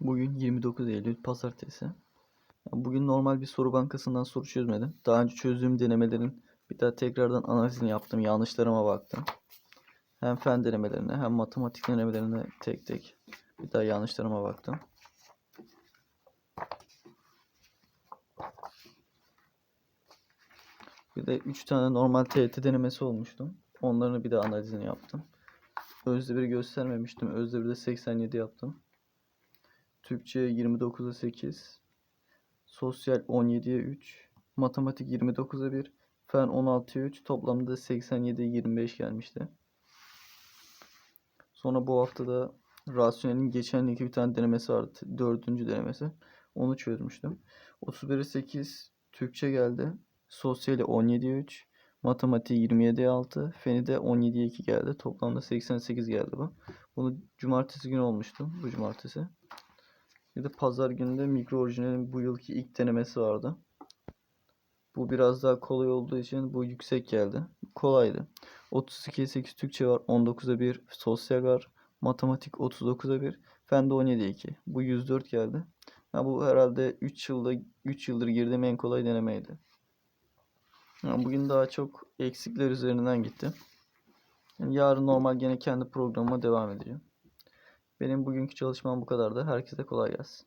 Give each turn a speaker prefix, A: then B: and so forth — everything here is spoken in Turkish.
A: Bugün 29 Eylül Pazartesi. Bugün normal bir soru bankasından soru çözmedim. Daha önce çözdüğüm denemelerin bir daha tekrardan analizini yaptım. Yanlışlarıma baktım. Hem fen denemelerine hem matematik denemelerine tek tek bir daha yanlışlarıma baktım. Bir de 3 tane normal TYT denemesi olmuştu. Onların bir de analizini yaptım. Özdebir'i göstermemiştim. Özdebir'de 87 yaptım. Türkçe 29'a 8. Sosyal 17'ye 3. Matematik 29'a 1. Fen 16'ya 3. Toplamda 87'ye 25 gelmişti. Sonra bu hafta da rasyonelin geçen yılki bir tane denemesi vardı. Dördüncü denemesi. Onu çözmüştüm. 31'e 8 Türkçe geldi. Sosyali 17'ye 3. Matematiği 27'ye 6. Feni de 17'ye 2 geldi. Toplamda 88 geldi bu. Bunu cumartesi günü olmuştu. Bu cumartesi. Bir de pazar günü de mikro orijinalin bu yılki ilk denemesi vardı. Bu biraz daha kolay olduğu için bu yüksek geldi. Kolaydı. 32'ye 8 Türkçe var. 19'a 1 sosyal var. Matematik 39'a 1. Fen de 17'ye 2. Bu 104 geldi. Ya bu herhalde 3 yılda 3 yıldır girdiğim en kolay denemeydi. Ya bugün daha çok eksikler üzerinden gitti. Yani yarın normal gene kendi programıma devam edeceğim. Benim bugünkü çalışmam bu kadardı. Herkese kolay gelsin.